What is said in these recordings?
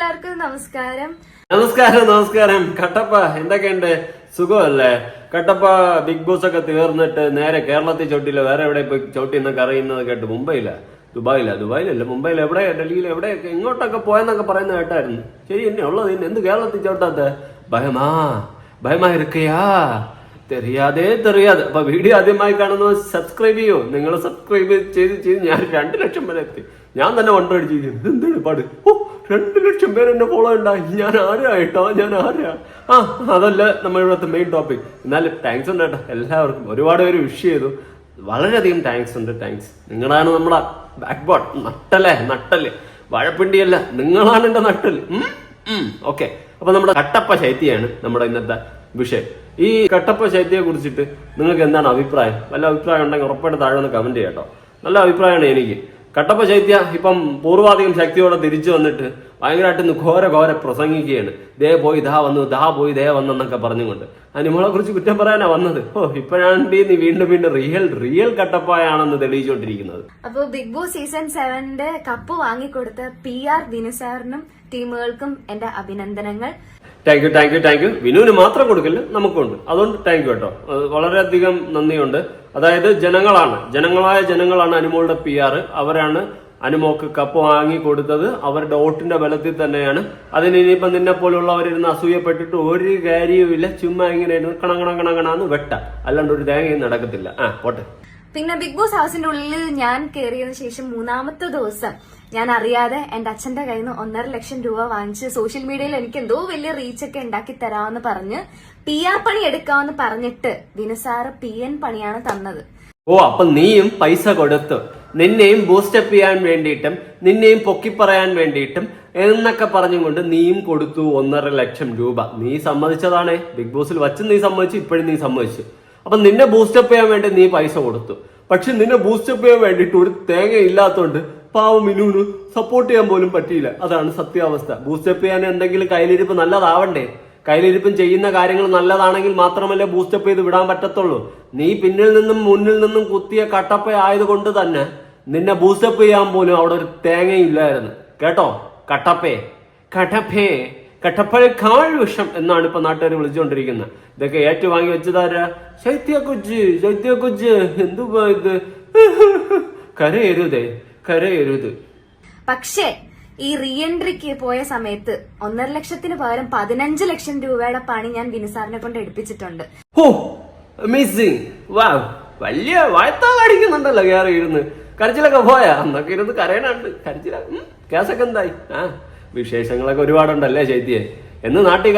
എല്ലാവർക്കും നമസ്കാരം. നമസ്കാരം നമസ്കാരം. കട്ടപ്പ എന്തൊക്കെയുണ്ട്? സുഖമല്ലേ? കട്ടപ്പ ബിഗ് ബോസ് ഒക്കെ തീർന്നിട്ട് നേരെ കേരളത്തിൽ ചവിട്ടിയില്ല. വേറെ എവിടെ പോയി ചവിട്ടി എന്നൊക്കെ അറിയുന്നത് കേട്ട് മുംബൈയില? ദുബായിലാ? ദുബായിലല്ല മുംബൈയിൽ എവിടെ? ഡൽഹിയിൽ എവിടെയൊക്കെ ഇങ്ങോട്ടൊക്കെ പോയെന്നൊക്കെ പറയുന്ന കേട്ടായിരുന്നു. ശരി എന്നെ ഉള്ളത് എന്ത് കേരളത്തിൽ ചവിട്ടാത്ത? ഭയമാ ഭയമാ ഇരിക്കയാ തെറിയാതെ തെറിയാതെ. അപ്പൊ വീഡിയോ ആദ്യമായി കാണുന്നത് സബ്സ്ക്രൈബ് ചെയ്യോ. നിങ്ങൾ സബ്സ്ക്രൈബ് ചെയ്ത് ചെയ്ത് ഞാൻ രണ്ട് ലക്ഷം വരെ എത്തി. ഞാൻ തന്നെ ചെയ്തു എന്താണ് പാട്? ഓ രണ്ട് ലക്ഷം പേര് എന്നെ ഫോളോ ഉണ്ടായി ഞാൻ ആരായിട്ടോ ഞാൻ ആരാ? ആ അതല്ല നമ്മൾ ഇവിടുത്തെ മെയിൻ ടോപ്പിക് എന്നാലും താങ്ക്സ് ഉണ്ട് കേട്ടോ എല്ലാവർക്കും ഒരുപാട് പേര് വിഷ് ചെയ്തു. വളരെയധികം താങ്ക്സ് ഉണ്ട് താങ്ക്സ് നിങ്ങളാണ് നമ്മുടെ ബാക്ക് ബോൺ നട്ടല്ലേ? നട്ടൽ. വാഴപ്പിണ്ടിയല്ല. നിങ്ങളാണ് എന്റെ നട്ടൽ. ഓക്കെ അപ്പൊ നമ്മുടെ കട്ടപ്പ ശൈത്യാണ് നമ്മുടെ ഇന്നത്തെ വിഷയം. ഈ കട്ടപ്പ ശൈത്യയെ കുറിച്ചിട്ട് നിങ്ങൾക്ക് എന്താണ് അഭിപ്രായം? വല്ല അഭിപ്രായം ഉണ്ടെങ്കിൽ ഉറപ്പായിട്ട് താഴെ ഒന്ന് കമന്റ് ചെയ്യാം കേട്ടോ. നല്ല അഭിപ്രായമാണ് എനിക്ക്. കട്ടപ്പ ശൈത്യ ഇപ്പം പൂർവാധികം ശക്തിയോടെ തിരിച്ചു വന്നിട്ട് ഭയങ്കരമായിട്ട് ഘോര ഘോര പ്രസംഗിക്കുകയാണ്. ദേ പോയി ദാ വന്നു ദാ പോയി ദേ വന്നെന്നൊക്കെ പറഞ്ഞുകൊണ്ട്. അനിമോളെ കുറിച്ച് കുറ്റം പറയാനാ വന്നത്. ഓ ഇപ്പോഴാണ് നീ വീണ്ടും വീണ്ടും റിയൽ റിയൽ കട്ടപ്പായാണെന്ന് തെളിയിച്ചുകൊണ്ടിരിക്കുന്നത്. അപ്പൊ ബിഗ് ബോസ് സീസൺ സെവന്റെ കപ്പ് വാങ്ങിക്കൊടുത്ത പി ആർ ദിനസാറിനും ടീമുകൾക്കും എന്റെ അഭിനന്ദനങ്ങൾ. Thank you thank you thank you. വിനുവിന് മാത്രം കൊടുക്കില്ല നമുക്കുണ്ട്. അതുകൊണ്ട് താങ്ക് യു കേട്ടോ. വളരെയധികം നന്ദിയുണ്ട്. അതായത് ജനങ്ങളാണ്. ജനങ്ങളായ ജനങ്ങളാണ് അനുമോളുടെ പി ആർ അവരാണ് അനുമോക്ക് കപ്പ് വാങ്ങി കൊടുത്തത്. അവരുടെ വോട്ടിന്റെ ബലത്തിൽ തന്നെയാണ്. അതിന് ഇനിയിപ്പം നിന്നെ പോലുള്ളവരിരുന്ന് അസൂയപ്പെട്ടിട്ട് ഒരു കാര്യവുമില്ല. ചുമ്മാ ഇങ്ങനെ ഇരുന്ന് കണങ്ങണ കണങ്ങണാന്ന് വെട്ട. അല്ലാണ്ട് ഒരു തേങ്ങയും നടക്കത്തില്ല. ആ പോട്ടെ. പിന്നെ ബിഗ് ബോസ് ഹൗസിന്റെ ഉള്ളിൽ ഞാൻ കയറിയതിനു ശേഷം മൂന്നാമത്തെ ദിവസം ഞാൻ അറിയാതെ എന്റെ അച്ഛന്റെ കയ്യിൽ നിന്ന് ഒന്നര ലക്ഷം രൂപ വാങ്ങിച്ച് സോഷ്യൽ മീഡിയയിൽ എനിക്ക് എന്തോ വലിയ റീച്ച് ഒക്കെ ഉണ്ടാക്കി തരാമെന്ന് പറഞ്ഞ് പി ആർ പണി എടുക്കാമെന്ന് പറഞ്ഞിട്ട് വിനുസാറ് പി എൻ പണിയാണ് തന്നത്. ഓ അപ്പൊ നീയും പൈസ കൊടുത്തു. നിന്നെയും ബൂസ്റ്റപ്പ് ചെയ്യാൻ വേണ്ടിയിട്ടും നിന്നെയും പൊക്കി പറയാൻ വേണ്ടിയിട്ടും എന്നൊക്കെ പറഞ്ഞും കൊണ്ട് നീയും കൊടുത്തു ഒന്നര ലക്ഷം രൂപ. നീ സമ്മതിച്ചതാണ്. ബിഗ് ബോസിൽ വച്ച് നീ സമ്മതിച്ചു ഇപ്പോഴും നീ സമ്മതിച്ചു. അപ്പൊ നിന്നെ ബൂസ്റ്റപ്പ് ചെയ്യാൻ വേണ്ടി നീ പൈസ കൊടുത്തു. പക്ഷെ നിന്നെ ബൂസ്റ്റപ്പ് ചെയ്യാൻ വേണ്ടിയിട്ട് ഒരു തേങ്ങ ഇല്ലാത്തോണ്ട് പാവം മിനുവിന് സപ്പോർട്ട് ചെയ്യാൻ പോലും പറ്റിയില്ല. അതാണ് സത്യാവസ്ഥ. ബൂസ്റ്റപ്പ് ചെയ്യാൻ എന്തെങ്കിലും കയ്യിലിരിപ്പ് നല്ലതാവണ്ടേ? കയ്യിലിരിപ്പും ചെയ്യുന്ന കാര്യങ്ങൾ നല്ലതാണെങ്കിൽ മാത്രമല്ലേ ബൂസ്റ്റപ്പ് ചെയ്ത് വിടാൻ പറ്റത്തുള്ളൂ. നീ പിന്നിൽ നിന്നും മുന്നിൽ നിന്നും കുത്തിയ കട്ടപ്പ ആയതുകൊണ്ട് തന്നെ നിന്നെ ബൂസ്റ്റപ്പ് ചെയ്യാൻ പോലും അവിടെ ഒരു തേങ്ങയില്ലായിരുന്നു കേട്ടോ? കട്ടപ്പേ. കട്ടപ്പേ. കട്ടപ്പഴക്കാൾ വിഷം എന്നാണ് ഇപ്പൊ നാട്ടുകാർ വിളിച്ചുകൊണ്ടിരിക്കുന്നത്. ഇതൊക്കെ ഏറ്റുവാങ്ങി വെച്ചതാരാ? ശൈത്യ കുജ് എന്തുവാ ഇത്? കരയരുതേ. കരയരുത്. പക്ഷേ ഈ റീഎൻട്രിക്ക് പോയ സമയത്ത് ഒന്നര ലക്ഷത്തിന് പകരം പതിനഞ്ച് ലക്ഷം രൂപയുടെ പണി ഞാൻ വിനുസാറിനെ കൊണ്ട് എടുപ്പിച്ചിട്ടുണ്ട്. ഹോ അമേസിങ് വാ വലിയ വാഴ്ത്താ കാണിക്കുന്നുണ്ടല്ലോ കയറി ഇരുന്ന്. കരച്ചിലൊക്കെ പോയാ? അന്നൊക്കെ ഇരുന്ന് കരയണുണ്ട്. കരച്ചില കേസൊക്കെ എന്തായി? ആ വിശേഷങ്ങളൊക്കെ ഒരുപാടുണ്ടല്ലേ ചൈത്യേ? എന്ന് നാട്ടിൽ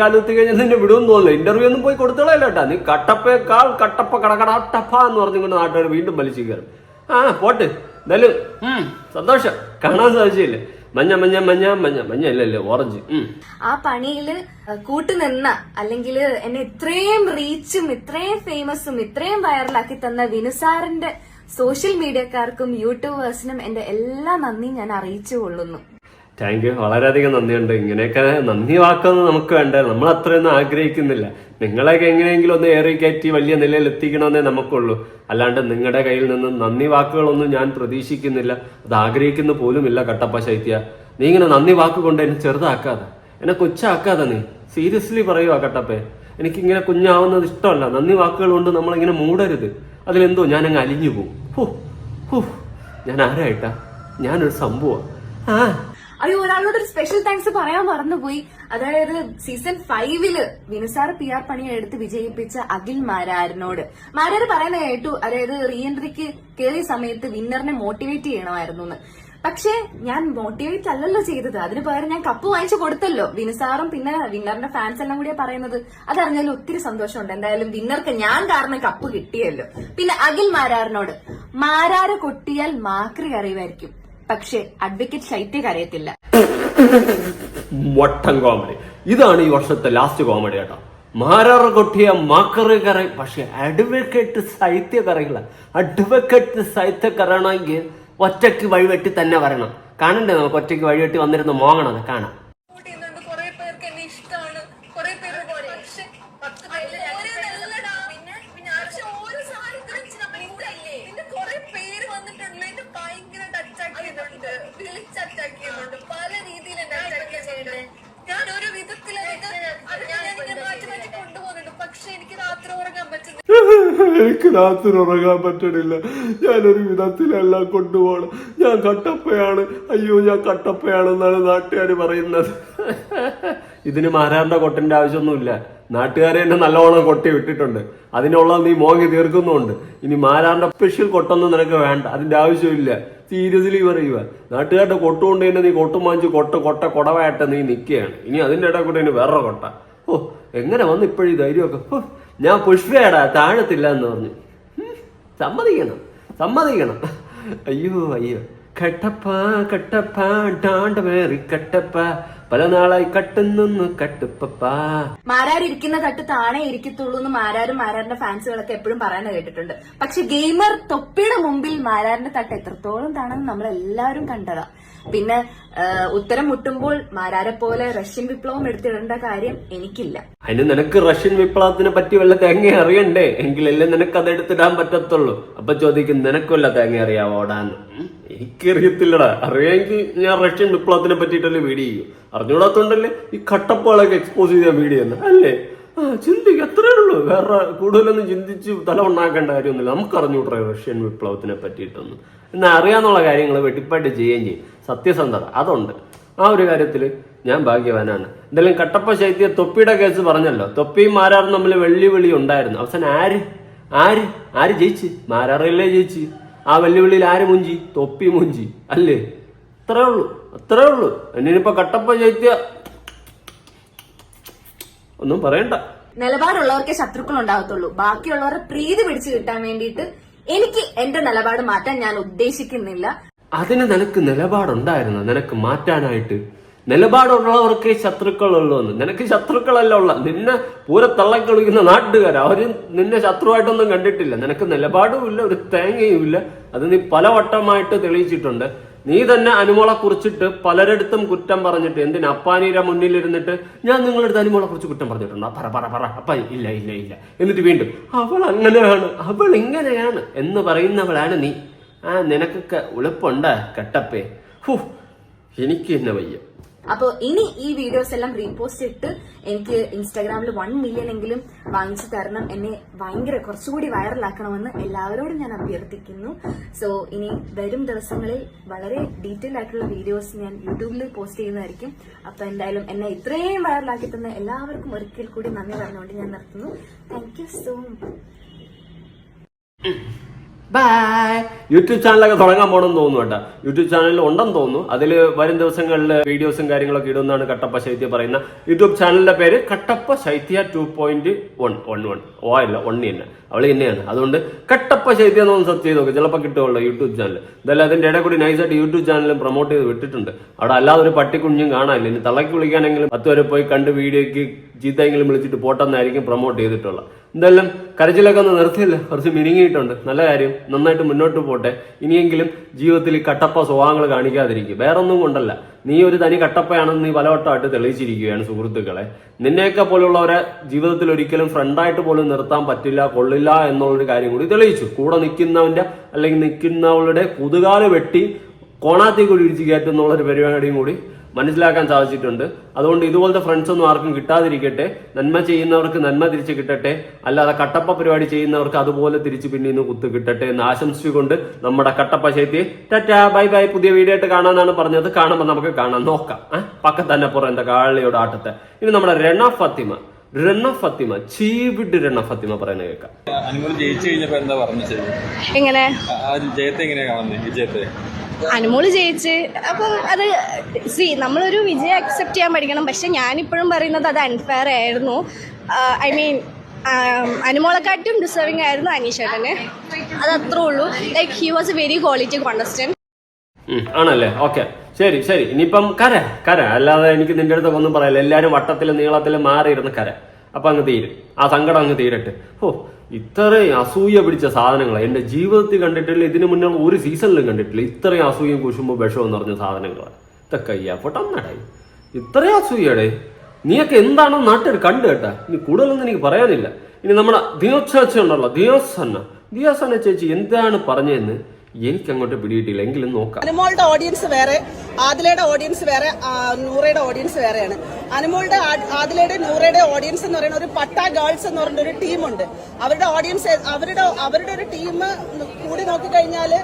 കാലുവത്തി കഴിഞ്ഞാൽ നിന്നെ വിടുമെന്ന് തോന്നില്ല ഇന്റർവ്യൂ ഒന്നും പോയി കൊടുത്തോളല്ലോ കേട്ടാ നീ കട്ടപ്പേക്കാൾ കട്ടപ്പ കടകടാട്ടപ്പ എന്ന് പറഞ്ഞുകൊണ്ട് നാട്ടുകാർ വീണ്ടും വലിച്ചു കയറും. ആ പോട്ട്. എന്തായാലും സന്തോഷം. കാണാൻ സാധിച്ചില്ലേ? മഞ്ഞ മഞ്ഞ മഞ്ഞ മഞ്ഞ മഞ്ഞ അല്ലല്ലേ ഓറഞ്ച്. ആ പണിയിൽ കൂട്ടുനിന്ന അല്ലെങ്കിൽ എന്നെ ഇത്രയും റീച്ചും ഇത്രയും ഫേമസും ഇത്രയും വൈറലാക്കി തന്ന വിനുസാറിന്റെ സോഷ്യൽ മീഡിയക്കാർക്കും യൂട്യൂബേഴ്സിനും എന്റെ എല്ലാ നന്ദിയും ഞാൻ അറിയിച്ചു കൊള്ളുന്നു താങ്ക് യു വളരെയധികം നന്ദിയുണ്ട്. ഇങ്ങനെയൊക്കെ നന്ദി വാക്കൊന്നും നമുക്ക് വേണ്ട. നമ്മൾ അത്രയൊന്നും ആഗ്രഹിക്കുന്നില്ല. നിങ്ങളെയൊക്കെ എങ്ങനെയെങ്കിലും ഒന്ന് ഏറി കയറ്റി വലിയ നിലയിൽ എത്തിക്കണമെന്നേ നമുക്കുള്ളൂ. അല്ലാണ്ട് നിങ്ങളുടെ കയ്യിൽ നിന്ന് നന്ദി വാക്കുകളൊന്നും ഞാൻ പ്രതീക്ഷിക്കുന്നില്ല. അത് ആഗ്രഹിക്കുന്ന പോലുമില്ല കട്ടപ്പ ശൈത്യ. നീ ഇങ്ങനെ നന്ദി വാക്ക് കൊണ്ട് എന്നെ ചെറുതാക്കാതെ. എന്നെ കൊച്ചാക്കാതെ നീ. സീരിയസ്ലി പറയുക കട്ടപ്പേ. എനിക്കിങ്ങനെ കുഞ്ഞാവുന്നത് ഇഷ്ടമല്ല. നന്ദി വാക്കുകൾ കൊണ്ട് നമ്മളിങ്ങനെ മൂടരുത്. അതിലെന്തോ ഞാനങ്ങ് അലിഞ്ഞു പോകും. ഹു ഹു ഞാൻ ആരായിട്ടാ? ഞാനൊരു സംഭവമാണ് ആ അയ്യോ ഒരാളോട് ഒരു സ്പെഷ്യൽ താങ്ക്സ് പറയാൻ മറന്നുപോയി. അതായത് സീസൺ ഫൈവിൽ വിനുസാർ പി ആർ പണിയെ എടുത്ത് വിജയിപ്പിച്ച അഖിൽ മാരാരനോട്. മാരാർ പറയുന്ന കേട്ടു അതായത് റീ എൻട്രിക്ക് കയറിയ സമയത്ത് വിന്നറിനെ മോട്ടിവേറ്റ് ചെയ്യണമായിരുന്നു എന്ന് പക്ഷേ ഞാൻ മോട്ടിവേറ്റ് അല്ലല്ലോ ചെയ്തത്. അതിന് പകരം ഞാൻ കപ്പ് വാങ്ങിച്ചു കൊടുത്തല്ലോ. വിനുസാറും പിന്നെ വിന്നറിന്റെ ഫാൻസ് എല്ലാം കൂടിയാ പറയുന്നത്. അതറിഞ്ഞാലും ഒത്തിരി സന്തോഷമുണ്ട്. എന്തായാലും വിന്നർക്ക് ഞാൻ കാരണം കപ്പ് കിട്ടിയല്ലോ. പിന്നെ അഖിൽ മാരാറിനോട് മാരാര കൊട്ടിയാൽ മാക്രി അറിയുമായിരിക്കും പക്ഷെ അഡ്വക്കേറ്റ് ശൈത്യ കരയത്തില്ല. മൊട്ടം കോമഡി. ഇതാണ് ഈ വർഷത്തെ ലാസ്റ്റ് കോമഡി കേട്ടോ. മാരാറ് കൊട്ടിയ മാക്കറ് കറ പക്ഷെ അഡ്വക്കേറ്റ് സാഹിത്യ കറയില്ല അഡ്വക്കേറ്റ് സാഹിത്യ കറണമെങ്കിൽ ഒറ്റയ്ക്ക് വഴിവെട്ടി തന്നെ വരണം. കാണണ്ടേ നമുക്ക്? ഒറ്റയ്ക്ക് വഴിവെട്ടി വന്നിരുന്ന് മോങ്ങണത് കാണാം സപ്പോർട്ട് ചെയ്യുന്നുണ്ട് കുറെ പേർക്ക് എന്നെ ഇഷ്ടമാണ് കുറെ പേര് പക്ഷെ പത്ത് പേര് ഓരോന്നല്ലടാ. പിന്നെ പിന്നെ പക്ഷെ ഓരോ സാധനത്തിനും വെച്ച് നമ്മൾ ഇതല്ലേ പിന്നെ കുറെ പേര് വന്നിട്ടുണ്ടല്ലോ എന്നെ ഭയങ്കര അറ്റാക്ക് ചെയ്യുന്നുണ്ട് വിളിച്ച് അറ്റാക്ക് ചെയ്യുന്നുണ്ട് പല രീതിയിൽ എനിക്ക് രാത്രി ഉറങ്ങാൻ പറ്റണില്ല. ഞാനൊരു വിധത്തിലെല്ലാം കൊണ്ടുപോകണം ഞാൻ കട്ടപ്പയാണ്. അയ്യോ ഞാൻ കട്ടപ്പയാണെന്നാണ് നാട്ടുകാർ പറയുന്നത്. ഇതിന് മാരാറിന്റെ കൊട്ടിന്റെ ആവശ്യമൊന്നുമില്ല. നാട്ടുകാരെ എന്നെ നല്ലോണം കൊട്ടി വിട്ടിട്ടുണ്ട്. അതിനുള്ള നീ മോങ്ങി തീർക്കുന്നുണ്ട് ഇനി മാരാറിന്റെ സ്പെഷ്യൽ കൊട്ടൊന്നും നിനക്ക് വേണ്ട. അതിന്റെ ആവശ്യമില്ല. സീരിയസ്ലി പറയുക നാട്ടുകാരുടെ കൊട്ടുകൊണ്ട് തന്നെ നീ കൊട്ടും വാങ്ങിച്ച് കൊട്ട കൊട്ട കൊടവായിട്ട് നീ നിൽക്കുകയാണ്. ഇനി അതിന്റെ ഇടയിൽ കൂടെ ഇനി വേറെ കൊട്ട. ഓ എങ്ങനെ വന്ന് ധൈര്യമൊക്കെ? ഹോ, ഞാൻ പുഷ്പയാടാ താഴത്തില്ല എന്ന് പറഞ്ഞു സമ്മതിക്കണം സമ്മതിക്കണം. അയ്യോ അയ്യോ. കട്ടപ്പ കട്ടപ്പ ഡാണ്ട് വേറി കട്ടപ്പ. പല നാളായി കട്ടുന്നു കട്ടുപ്പപ്പാ. മാരാരിരിക്കുന്ന തട്ട് താണേ ഇരിക്കത്തുള്ളൂ എന്ന് മാരാരും മാരാറിന്റെ ഫാൻസുകളൊക്കെ എപ്പോഴും പറയാനേ കേട്ടിട്ടുണ്ട്. പക്ഷെ ഗെയിമർ തൊപ്പിയുടെ മുമ്പിൽ മാരാറിന്റെ തട്ട് എത്രത്തോളം താണെന്ന് നമ്മൾ എല്ലാവരും കണ്ടതാ. പിന്നെ ഉത്തരം മുട്ടുമ്പോൾ മാരാരെ പോലെ റഷ്യൻ വിപ്ലവം എടുത്തിടേണ്ട കാര്യം എനിക്കില്ല. അതിന് നിനക്ക് റഷ്യൻ വിപ്ലവത്തിനെ പറ്റി വല്ല തേങ്ങ അറിയണ്ടേ? എങ്കിലല്ലേ നിനക്ക് അത് എടുത്തിടാൻ പറ്റത്തുള്ളൂ. അപ്പൊ ചോദിക്കും നിനക്ക് വല്ല തേങ്ങ അറിയാവോ ഓടാൻ ഉം, എനിക്കറിയത്തില്ലടാ. അറിയാമെങ്കിൽ ഞാൻ റഷ്യൻ വിപ്ലവത്തിനെ പറ്റിയിട്ടല്ലേ വീഡിയോ ചെയ്യും. അറിഞ്ഞുകൂടാത്തോണ്ടല്ലേ ഈ കട്ടപ്പാളൊക്കെ എക്സ്പോസ് ചെയ്ത വീഡിയോ എന്ന് അല്ലേ? ചിന്തിക്ക അത്രേ ഉള്ളൂ. വേറെ കൂടുതലൊന്നും ചിന്തിച്ച് തല ഉണ്ടാക്കേണ്ട കാര്യമൊന്നുമില്ല. നമുക്ക് അറിഞ്ഞൂട്ടെ റഷ്യൻ വിപ്ലവത്തിനെ പറ്റിയിട്ടൊന്നും. എന്നാൽ അറിയാന്നുള്ള കാര്യങ്ങൾ വെട്ടിപ്പായിട്ട് ചെയ്യുകയും ചെയ്യും. സത്യസന്ധത. അതുണ്ട്. ആ ഒരു കാര്യത്തിൽ ഞാൻ ഭാഗ്യവാനാണ്. എന്തായാലും കട്ടപ്പ ശൈത്യ തൊപ്പിയുടെ കേസ് പറഞ്ഞല്ലോ. തൊപ്പിയും മാരാറും തമ്മിൽ വെല്ലുവിളി ഉണ്ടായിരുന്നു. അവസാനം ആര്? ആര്? ആര് ജയിച്ച്? മാരാറല്ലേ ജയിച്ച്? ആ വെല്ലുവിളിയിൽ ആര് മുഞ്ചി? തൊപ്പി മുഞ്ചി. അല്ലേ? അത്രേ ഉള്ളൂ. അത്രേ ഉള്ളൂ. എന്നിനിപ്പോ കട്ടപ്പ ശൈത്യ ഒന്നും പറയണ്ട. നിലപാടുള്ളവർക്കേ ശത്രുക്കൾ ഉണ്ടാകത്തുള്ളൂ ബാക്കിയുള്ളവരെ പ്രീതി പിടിച്ചു കിട്ടാൻ വേണ്ടിയിട്ട് എനിക്ക് എന്റെ നിലപാട് മാറ്റാൻ ഞാൻ ഉദ്ദേശിക്കുന്നില്ല. അതിന് നിനക്ക് നിലപാടുണ്ടായിരുന്നു? നിനക്ക് മാറ്റാനായിട്ട്? നിലപാടുള്ളവർക്കേ ശത്രുക്കളുള്ളൂ എന്ന്. നിനക്ക് ശത്രുക്കളല്ല ഉള്ള നിന്നെ പൂര തള്ളക്കളിക്കുന്ന നാട്ടുകാർ അവർ നിന്നെ ശത്രുവായിട്ടൊന്നും കണ്ടിട്ടില്ല. നിനക്ക് നിലപാടും ഇല്ല ഒരു തേങ്ങയുമില്ല. അത് നീ പലവട്ടമായിട്ട് തെളിയിച്ചിട്ടുണ്ട്. നീ തന്നെ അനുമോളെ കുറിച്ചിട്ട് പലരിടത്തും കുറ്റം പറഞ്ഞിട്ട് എന്തിനാ അപ്പാനീര മുന്നിലിരുന്നിട്ട് ഞാൻ നിങ്ങളുടെ അനുമോളെ കുറിച്ച് കുറ്റം പറഞ്ഞിട്ടുണ്ടോ? പറ പറ പറ. അപ്പ ഇല്ല ഇല്ല ഇല്ല. എന്നിട്ട് വീണ്ടും അവൾ അങ്ങനെയാണ്. അവൾ ഇങ്ങനെയാണ് എന്ന് പറയുന്നവളാണ് നീ. ആ നിനക്കൊക്കെ ഉളുപ്പുണ്ട കട്ടപ്പേ? ഹു എനിക്ക് എന്നെ വയ്യ. അപ്പോ ഇനി ഈ വീഡിയോസ് എല്ലാം റീപോസ്റ്റ് ഇട്ട് എനിക്ക് ഇൻസ്റ്റാഗ്രാമിൽ വൺ മില്യൺ എങ്കിലും വാങ്ങിച്ചു തരണം. എന്നെ ഭയങ്കര കുറച്ചുകൂടി വൈറലാക്കണമെന്ന് എല്ലാവരോടും ഞാൻ അഭ്യർത്ഥിക്കുന്നു. സോ ഇനി വരും ദിവസങ്ങളിൽ വളരെ ഡീറ്റെയിൽ ആയിട്ടുള്ള വീഡിയോസ് ഞാൻ യൂട്യൂബിൽ പോസ്റ്റ് ചെയ്യുന്നതായിരിക്കും. അപ്പൊ എന്തായാലും എന്നെ ഇത്രയും വൈറലാക്കി തന്ന എല്ലാവർക്കും ഒരിക്കൽ കൂടി നന്ദി പറഞ്ഞുകൊണ്ട് ഞാൻ നിർത്തുന്നു. Thank you so much bye YouTube ചാനലൊക്കെ തുടങ്ങാൻ പോകണമെന്ന് തോന്നുന്നു കേട്ടോ. യൂട്യൂബ് ചാനലിൽ ഉണ്ടെന്ന് തോന്നുന്നു. അതിൽ വരും ദിവസങ്ങളിൽ വീഡിയോസും കാര്യങ്ങളൊക്കെ ഇടുമെന്നാണ് കട്ടപ്പ ശൈത്യ പറയുന്ന. യൂട്യൂബ് ചാനലിന്റെ പേര് Kattappa Shaithya two point one one one ഓ അല്ല ഒണ്ണി തന്നെ. അവൾ തന്നെയാണ് അതുകൊണ്ട് കട്ടപ്പ ശൈത്യ എന്നൊന്ന് സെർച്ച് ചെയ്ത് നോക്ക്. ചിലപ്പോൾ കിട്ടുകയുള്ളൂ യൂട്യൂബ് ചാനൽ എന്തായാലും അതിന്റെ ഇടയിൽ കൂടി നൈസായിട്ട് യൂട്യൂബ് ചാനലും പ്രൊമോട്ട് ചെയ്ത് വിട്ടിട്ടുണ്ട്. അവിടെ അല്ലാതെ ഒരു പട്ടിക്കുഞ്ഞും കാണാനില്ല. ഇനി തള്ളക്കി വിളിക്കാനെങ്കിലും പത്ത് വരെ പോയി കണ്ട് വീഡിയോയ്ക്ക് ചീത്തയെങ്കിലും വിളിച്ചിട്ട് പോട്ടെന്നായിരിക്കും പ്രൊമോട്ട് ചെയ്തിട്ടുള്ളത്. എന്തായാലും കരച്ചിലൊക്കെ ഒന്ന് നിർത്തിയില്ല? കുറച്ച് മിനുങ്ങിയിട്ടുണ്ട്. നല്ല കാര്യം. നന്നായിട്ട് മുന്നോട്ട് പോട്ടെ. ഇനിയെങ്കിലും ജീവിതത്തിൽ കട്ടപ്പ സ്വഭാവങ്ങൾ കാണിക്കാതിരിക്കും വേറൊന്നും കൊണ്ടല്ല. നീ ഒരു തനി കട്ടപ്പയാണെന്ന് നീ പലവട്ടമായിട്ട് തെളിയിച്ചിരിക്കുകയാണ് സുഹൃത്തുക്കളെ. നിന്നെയൊക്കെ പോലുള്ളവരെ ജീവിതത്തിൽ ഒരിക്കലും ഫ്രണ്ടായിട്ട് പോലും നിർത്താൻ പറ്റില്ല കൊള്ളില്ല എന്നുള്ളൊരു കാര്യം കൂടി തെളിയിച്ചു. കൂടെ നിൽക്കുന്നവന്റെ അല്ലെങ്കിൽ നിൽക്കുന്നവളുടെ കുതുകാൽ വെട്ടി കോണാത്തി കൂടി കയറ്റുന്നുള്ളൊരു പരിപാടിയും കൂടി മനസ്സിലാക്കാൻ സാധിച്ചിട്ടുണ്ട്. അതുകൊണ്ട് ഇതുപോലത്തെ ഫ്രണ്ട്സ് ഒന്നും ആർക്കും കിട്ടാതിരിക്കട്ടെ. നന്മ ചെയ്യുന്നവർക്ക് നന്മ തിരിച്ച് കിട്ടട്ടെ. അല്ലാതെ കട്ടപ്പ പരിപാടി ചെയ്യുന്നവർക്ക് അതുപോലെ തിരിച്ച് പിന്നെ ഇന്ന് കുത്ത് കിട്ടട്ടെ എന്ന് ആശംസിച്ചുകൊണ്ട് നമ്മുടെ Kattappa Shaithya tata bye bye പുതിയ വീഡിയോ ആയിട്ട് കാണാനാണ് പറഞ്ഞത്. കാണുമ്പോൾ നമുക്ക് കാണാം. നോക്കാം. പക്ക തന്നെ പുറം എന്താ കാളിയോട് ആട്ടത്തെ. ഇനി നമ്മുടെ രണ ഫത്തിമ. രണ ഫത്തിമ. ചീവിട്ട് രണ ഫത്തിമ പറയുന്നത് കേൾക്കാം. അനുമോൾ ജയിച്ചു കഴിഞ്ഞപ്പോ എന്താ പറഞ്ഞു എങ്ങനെ? ജയത്തെ എങ്ങനെയാ കാണുന്നത്? വിജയത്തെ? അനുമോൾ ജയിച്ച് അപ്പം അത് സി നമ്മളൊരു വിജയം അക്സെപ്റ്റ് ചെയ്യാൻ പഠിക്കണം. പക്ഷെ ഞാനിപ്പോഴും പറയുന്നത് അത് അൺഫെയർ ആയിരുന്നു. ഐ മീൻ അനുമോളെക്കാട്ടും ഡിസേർവിംഗ് ആയിരുന്നു അനീഷേട്ടന്. അത് അത്രേ ഉള്ളൂ. Like he was a very quality contestant ആണല്ലേ? ഓക്കെ. ശരി ശരി. ഇനിയിപ്പം കര കര. അല്ലാതെ എനിക്ക് നിന്റെ അടുത്തൊക്കെ ഒന്നും പറയാല്ലോ. എല്ലാരും വട്ടത്തിലും നീളത്തിലും മാറിയിരുന്ന് കര. അപ്പൊ അങ്ങ് തീരും. ആ സങ്കടം അങ്ങ് തീരട്ടെ. ഓ ഇത്രയും അസൂയ പിടിച്ച സാധനങ്ങൾ എന്റെ ജീവിതത്തിൽ കണ്ടിട്ടില്ല ഇതിനു മുന്നേ ഒരു സീസണിലും കണ്ടിട്ടില്ല. ഇത്രയും അസൂയം കുശുമ്പോ വിഷമം എന്ന് പറഞ്ഞ സാധനങ്ങൾ ഇതൊക്കെ അയ്യാ പൊട്ടന്നടായി ഇത്രയും അസൂയടെ. നീയൊക്കെ എന്താണോ നാട്ടിൽ കണ്ടു കേട്ടാ. ഇനി കൂടുതലൊന്നും എനിക്ക് പറയാനില്ല. ഇനി നമ്മുടെ ദിയോച്ച ഉണ്ടല്ലോ ദിയോസന്ന ദിയോസന്ന ചേച്ചി എന്താണ് പറഞ്ഞതെന്ന് എനിക്ക് അങ്ങോട്ട് പിടിയിട്ടില്ല എങ്കിലും നോക്കാം. അനുമോളുടെ ഓഡിയൻസ് വേറെ ആദിലയുടെ ഓഡിയൻസ് വേറെ നൂറയുടെ ഓഡിയൻസ് വേറെയാണ്. അനുമോളുടെ ആദിലയുടെ നൂറയുടെ ഓഡിയൻസ് എന്ന് പറയുന്ന ഒരു പട്ട ഗേൾസ് എന്ന് പറയുന്ന ഒരു ടീമുണ്ട്. അവരുടെ ഓഡിയൻസ് അവരുടെ അവരുടെ ഒരു ടീം കൂടി നോക്കിക്കഴിഞ്ഞാൽ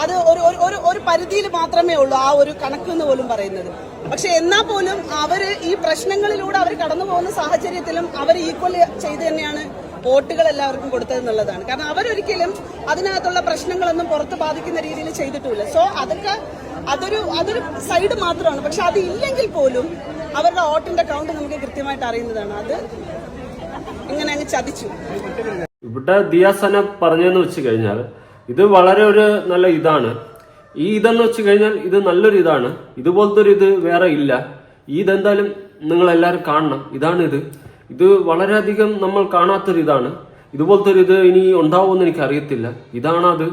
അത് ഒരു ഒരു- ഒരു ഒരു പരിധിയിൽ മാത്രമേ ഉള്ളൂ ആ ഒരു കണക്ക് എന്ന് പോലും പറയുന്നത്. പക്ഷെ എന്നാ പോലും അവർ ഈ പ്രശ്നങ്ങളിലൂടെ അവർ കടന്നു പോകുന്ന സാഹചര്യത്തിലും അവർ ഈക്വൽ ചെയ്ത് തന്നെയാണ് വോട്ടുകൾ എല്ലാവർക്കും കൊടുത്തത് എന്നുള്ളതാണ്. കാരണം അവരൊരിക്കലും അതിനകത്തുള്ള പ്രശ്നങ്ങളൊന്നും പുറത്ത് ബാധിക്കുന്ന രീതിയിൽ ചെയ്തിട്ടില്ല സോ അതൊക്കെ അതൊരു അതൊരു സൈഡ് മാത്രമാണ്. പക്ഷെ അത് ഇല്ലെങ്കിൽ പോലും അവരുടെ വോട്ടിന്റെ കൗണ്ട് നമുക്ക് കൃത്യമായിട്ട് അറിയുന്നതാണ്. അത് ഇങ്ങനെ അങ്ങ് ചതിച്ചു. ഇവിടെ ദിയാസന പറഞ്ഞെന്ന് വെച്ച് കഴിഞ്ഞാൽ ഇത് വളരെ ഒരു നല്ല ഇതാണ്. ഈ ഇതെന്ന് വെച്ച് കഴിഞ്ഞാൽ ഇത് നല്ലൊരു ഇതാണ്. ഇതുപോലത്തെ ഒരു ഇത് വേറെ ഇല്ല. ഇതെന്തായാലും നിങ്ങൾ എല്ലാവരും കാണണം. ഇതാണ് ഇത്. ഇത് വളരെയധികം നമ്മൾ കാണാത്തൊരിതാണ്. ഇതുപോലത്തെ ഒരു ഇത് ഇനി ഉണ്ടാവുമെന്ന് എനിക്ക് അറിയത്തില്ല ഇതാണ് അത്.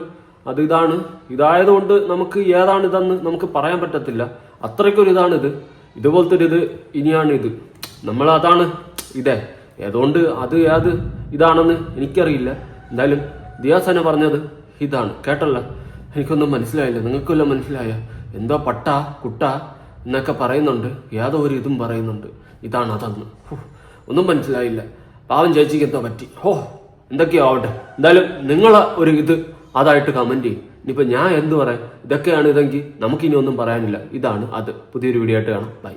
ഇതാണ്. ഇതായതുകൊണ്ട് നമുക്ക് ഏതാണ് ഇതെന്ന് നമുക്ക് പറയാൻ പറ്റത്തില്ല. അത്രയ്ക്കൊരു ഇതാണ് ഇത്. ഇതുപോലത്തെ ഒരു ഇത് ഇനിയാണ് ഇത്. നമ്മൾ അതാണ് ഇതേ. ഏതുകൊണ്ട് അത് ഏത് ഇതാണെന്ന് എനിക്കറിയില്ല. എന്തായാലും ദിയാസന പറഞ്ഞത് ഇതാണ്. കേട്ടല്ല? എനിക്കൊന്നും മനസ്സിലായില്ല. നിങ്ങൾക്കെല്ലാം മനസ്സിലായ? എന്തോ പട്ട കുട്ട എന്നൊക്കെ പറയുന്നുണ്ട്. ഏതോ ഒരു ഇതും പറയുന്നുണ്ട്. ഇതാണ് അതെന്ന്. ഒന്നും മനസ്സിലായില്ല. പാവം ചേച്ചിക്ക് എന്തോ പറ്റി. ഹോ എന്തൊക്കെയോ ആവട്ടെ. എന്തായാലും നിങ്ങൾ ഒരു ഇത് അതായിട്ട് കമന്റ് ചെയ്യും. ഇനിയിപ്പോൾ ഞാൻ എന്ത് പറയാം? ഇതൊക്കെയാണ് ഇതെങ്കിൽ നമുക്കിനി ഒന്നും പറയാനില്ല. ഇതാണ് അത്. പുതിയൊരു വീഡിയോ ആയിട്ട് കാണാം. ബൈ